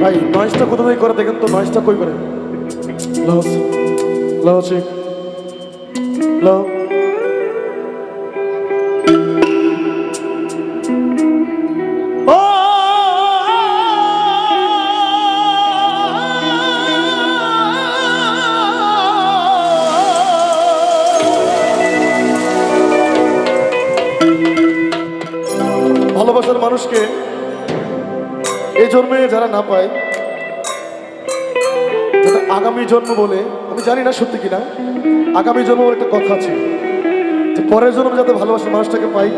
ভাই নয়েজটা কোথা থেকে করে দেখেন তো নয়েজটা কই করে লাও লাও চেক মানুষকে এই জন্মে যারা না পায় যাতে আগামী জন্ম বলে, আমি জানি না সত্যি কিনা, আগামী জন্ম বলে একটা কথা আছে যে পরের জন্ম যাতে ভালোবাসার মানুষটাকে পাই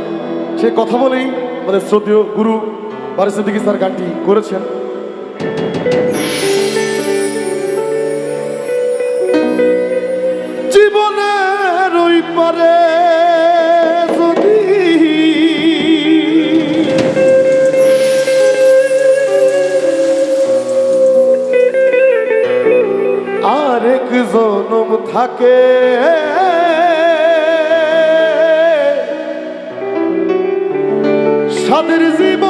সেই কথা বলেই আমাদের শ্রদ্ধেয় গুরু বারিসিদ্দিক স্যার গানটি করেছেন। জীবনের ওই পারে জনম থাকে। সাদের জীবন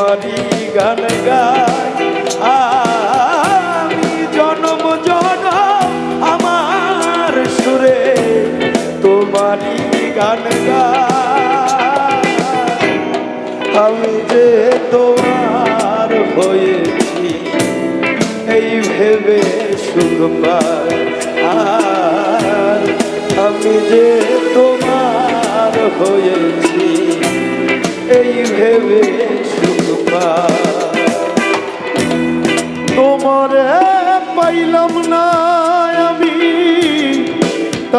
তোমারই গান গাই। আমি জনম জনম আমার সুরে তোমারই গান আমি যে তোমার হয়েছি, এই ভেবে সুখ পাই। আমি যে তোমার হয়েছি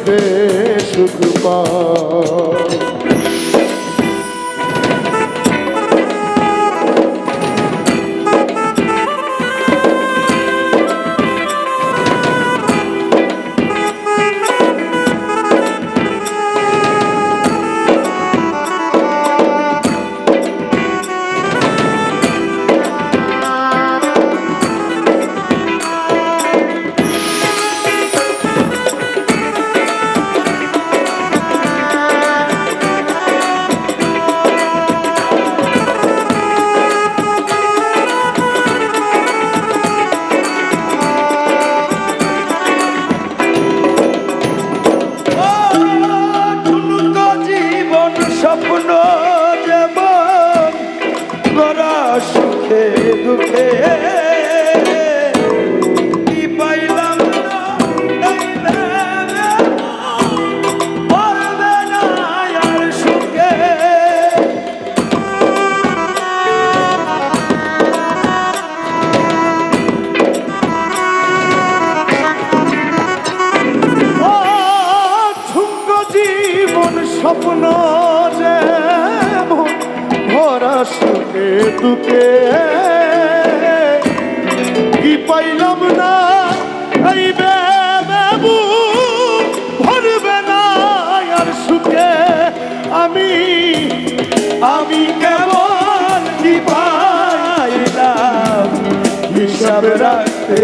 ভেবে সুখ পাই স্বপ্ন যেমন ভরা সুখে দুঃখে কি পাইলাম না? এই বাবু ভরবে না আর সুখে আমি আমি কেমন কি পাইলাম? হিসাব রাখতে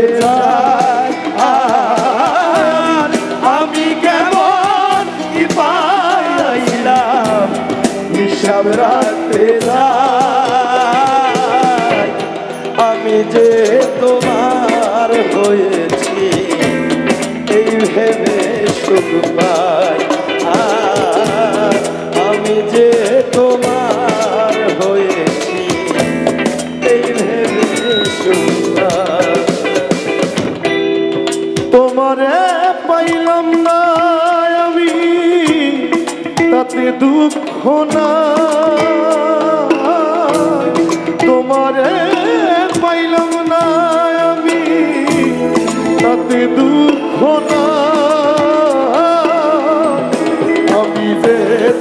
সুখ পাই আমি যে তোমার হয়েছি, এই ভেবে তোমারে পাইলাম না আমি, তাতে দুঃখ না তোমারে পাইলাম না আমি, তাতে দুঃখ না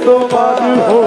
তোমার হইয়াছি